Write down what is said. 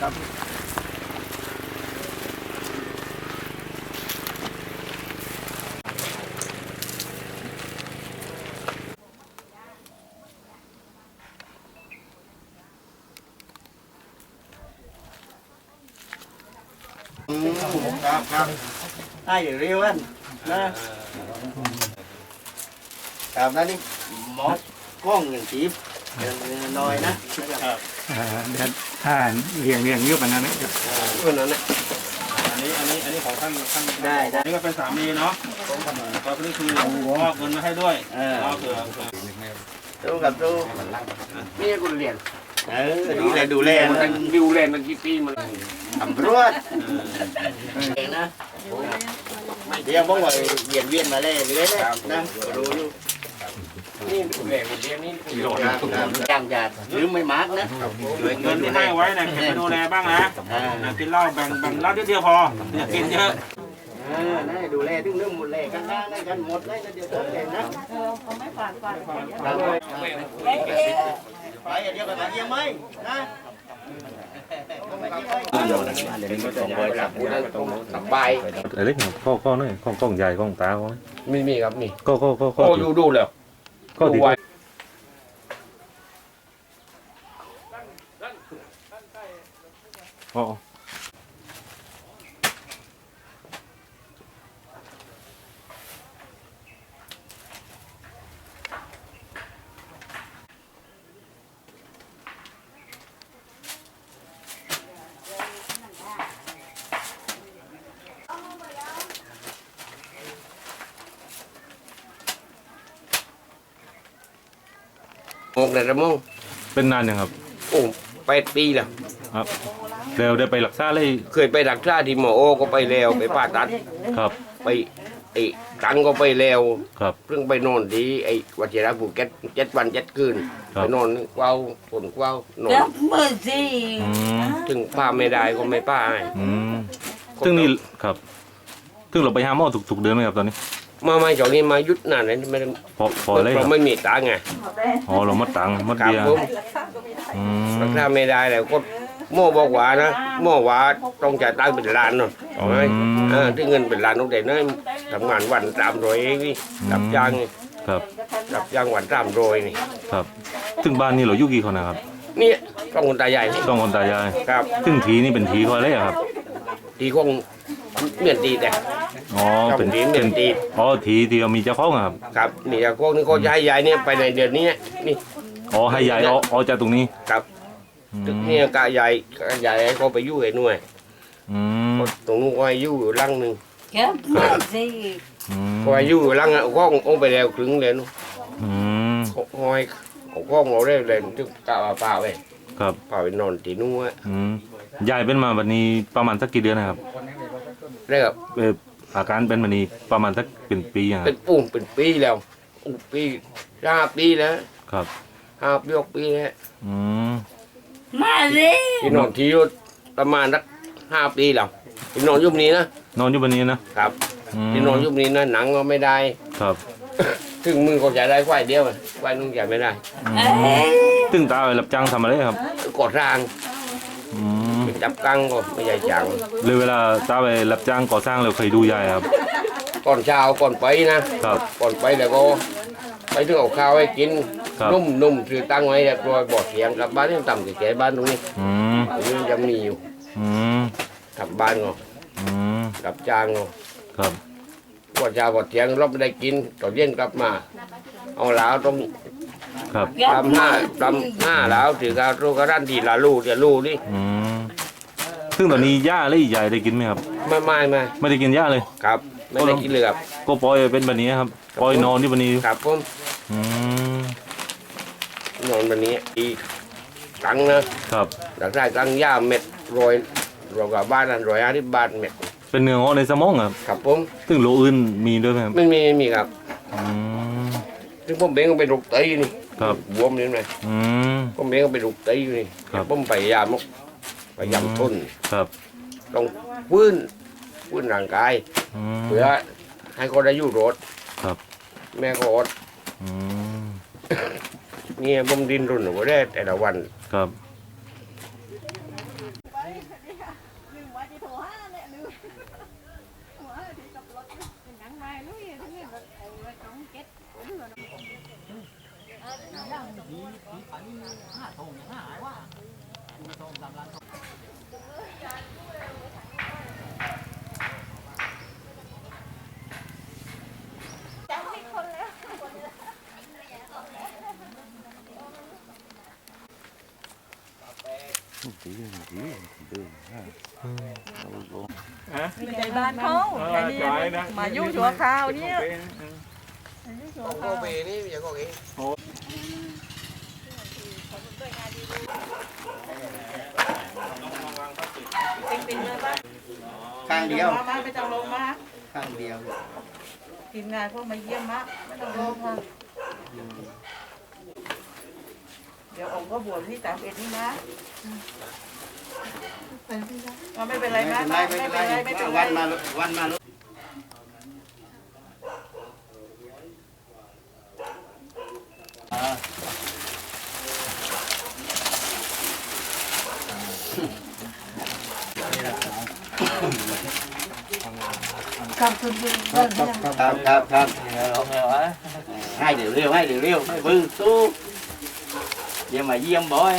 ครับครับครับให้เร็วอันนะครับนั่นนี่หมอกล้องหนึ่งที จีบน้อยนะอ่าเดี๋ยวถ้าเรียงเรียงยุบอันนั้นนะเพื่อนนั้นนะ อันนี้อันนี้อันนี้ของท่านท่านได้ได้ อันนี้ก็เป็นสามีเนาะก็นี่คือมอบเงินมาให้ด้วยเออเอาเผื่อเผื่อดูกับดูนี่กูเรียนเออดูแลดูแลมันดูเรียนมันกี่ปีมันตำรวจเองนะเดี๋ยวบ้องว่าเวียนเวียนมาเล่เรื่อยๆนะรู้อยู่ นี่กูเรียนเรียนนี่กูครับครับจ้างจัดหรือไม่มากนะเงินที่ให้ไว้เนี่ยเก็บไปดูแลบ้างนะอ่าอยากกินเหล้าแบ่งแบ่งเหล้านิดเดียวพออย่ากินเยอะอ่านั่นดูแลถึงเรื่องหมดเลยกันนะกันหมดเลยนะเดี๋ยวผมเองนะเออเขาไม่ฝากฝากครับเอ๊ะเอ๊ะไปเดี๋ยวไปมาเยี่ยมไหมนะสบายไอ้เล็กเนี่ยข้อข้อนี่ข้อข้องใหญ่ข้องตาข้อมีมีครับมีก็ก็ก็ข้อโอ้ที่ดูดูแล้ว ข้อที่ หกเลยละมั้งเป็นนานยังครับ โอ้แปดปีแล้ว ครับเร็วได้ไปรักษาเลยเคยไปรักษาที่หมอโอก็ไปแล้วไปผ่าตัด ครับไปไอ้ตังก็ไปแล้วครับ เพิ่งไปนอนที่ไอ้วัชิระภูเก็ตเจ็ดวันเจ็ดคืนครัไปบนอนกว้าวฝนกว้าวนอนเดี๋ยวมือสิอืมถึงผ้าไม่ได้ก็ไม่ผ้าให้อืมซึ่งนี่ครับซึ่งเราไปหาหมอทุกๆเดือนไหมครับตอนนี้ มาไม่จอกนี้มายุดนานเลยไม่ได้พอพอเลยคเรารับไม่มีตังค์ไงอ๋อเรามัดตังค์มัดครับเบียร์ผมอืมรักษาไม่ได้แล้วก็หมอบอกว่านะหมอว่าต้องจ่ายตังค์เป็นล้านเนาะเอาไหมเออที่เงินเป็นล้านต้องได้นะทำงานวันสามร้อยเองนี่รับจ้างนี่ครับรับจ้างวันสามร้อยนี่ครับซึ่งบ้านนี้เราอยู่กี่คนนะครับนี่ต้องคนตาใหญ่นี่สองคนตายายครับซึ่งทีนี่เป็นทีเขาอะไรอะครับ ทีคงเมียนตีแต่ อ๋อเป็นทีเมีเป็ยนนตีอ๋อทีที่เรามีเจ้าของอะครับครับนี่จากพวกนี้เขาจะให้ยายเนี่ยไปในเดือนนี้นี่อ๋อให้ยายเอาเอาจากตรงนี้ครับอืมตึกนี่กะยายกะยายให้เขาไปอยู่ไอ้หน่วยอืมตรงนู้นก็ให้อยู่อยู่หลังหนึ่งเดี๋ยวมือสิอืมก็ให้อยู่อยู่หลังอะก็คงไปแล้วครึ่งเลยนู้นอืมห้อยเขาก็เราได้เลยถึงกะว่าเปล่าไปครับเปล่าไปนอนตีนู้นอะอืมยายเป็นมาวันนี้ประมาณสักกี่เดือนนะครับได้ครับเออ อาการเป็นวันนี้ประมาณสักเป็นปีอะคเป็รับนปุ่งเป็นปีแล้วอู้ปีห้าปีแล้วครับห้าปีหกปีแล้วอืมมาสิที่นอนที่อยู่ประมาณสักห้าปีแล้วที่นอนยุบนี้นะนอนอยู่วันนี้นะครับมที่นอนยุบนี้นะหนังก็ไม่ได้ ครับถึงมือก็จะได้ควายเดียวอะควายนุ่งใหญ่ไม่ได้ อืมเอ๊ะตึงตาไปรับจ้างทำอะไรครับก่อสร้างอืม จับกังก็ไม่ใหญ่จังเลยเวลาตาไปรับจ้างก่อสร้างเราเคยดูยายครับ ก่อนเช้าก่อนไปนะครับ ก่อนไปแล้วก็ไปถึงเอาข้าวให้กินครับ นุ่มนุ่มถือตั้งไว้เรียบร้อยบอกเสียงกลับบ้านยังต่ำแก่บ้านตรงนี้อืมตรงนี้ยังมีอยู่อืมกลับบ้านก็อืมกลับจ้างก็ครับก่อนเช้าก่อนเที่ยงเราไม่ได้กินตอนเย็นกลับมา เอาเหล้าต้องครับเดี๋ยวทำห้าทำห้าเหล้าถือกระรูกระด้านทีละลูกจะลูกนี่ อืม ซึ่งตอนนี้ย่าและยายได้กินไหมครับ ไม่ไม่ไม่ไม่ได้กินย่าเลย ครับ ไม่ได้กินเลยครับ ก็ปล่อยเป็นแบบนี้ครับปล่อยนอนที่วันนี้ครับผมอืมนอนวันนี้อีกครั้งนะครับหลังจากครั้งย่าเม็ดโรยโรยกับบ้านนั้นโรยห้าที่บาทเม็ดเป็นเนื้องอกในสมองครับครับผมซึ่งโรคอื่นมีด้วยไหมครับไม่มีไม่มีครับอืมซึ่งผมเองก็เป็นลูกไตนี่ครับบวมนี่ไหมอืมผมเองก็เป็นลูกไตอยู่นี่ครับผมพยายามมก พยายามทนครับต้องฟื้นฟื้นร่างกายอืม เพื่อให้เขาได้อยู่รถครับ แม่ก็อดอืมเนี่ยผมดินรุนหัวได้แต่ละวัน ครับ ลืมว่าจะโทรหาเนี่ยลืมหัวที่กับรถเป็นยังไงลุยทั้งนี้รถไอ้รถของเก็ตผมเหรอ เไม่ใช่บ้านเขาแต่นี่มายุ่งชัวคราวเนี่ยมายุ่งชัวคราวเบนี่อย่างก็เองเป็นๆเลยป่ะข้างเดียวมาไม่ต้องลงมาข้างเดียวทีมงานพวกมาเยี่ยมมะไม่ต้องลงมา เดี๋ยวองค์ก็บวชที่สามเอ็ดนี่นะก็ไม่เป็นไรไม่มากเป็นไรไม่ไม่เป็เป็นนไรไรไม่เป็นไรวันมาวันมาครับครับครับให้เดี๋ยวเร็วให้เดี๋ยวเร็วให้บึ้งตู้เดี๋ยวมาเยี่ ยมบ่อย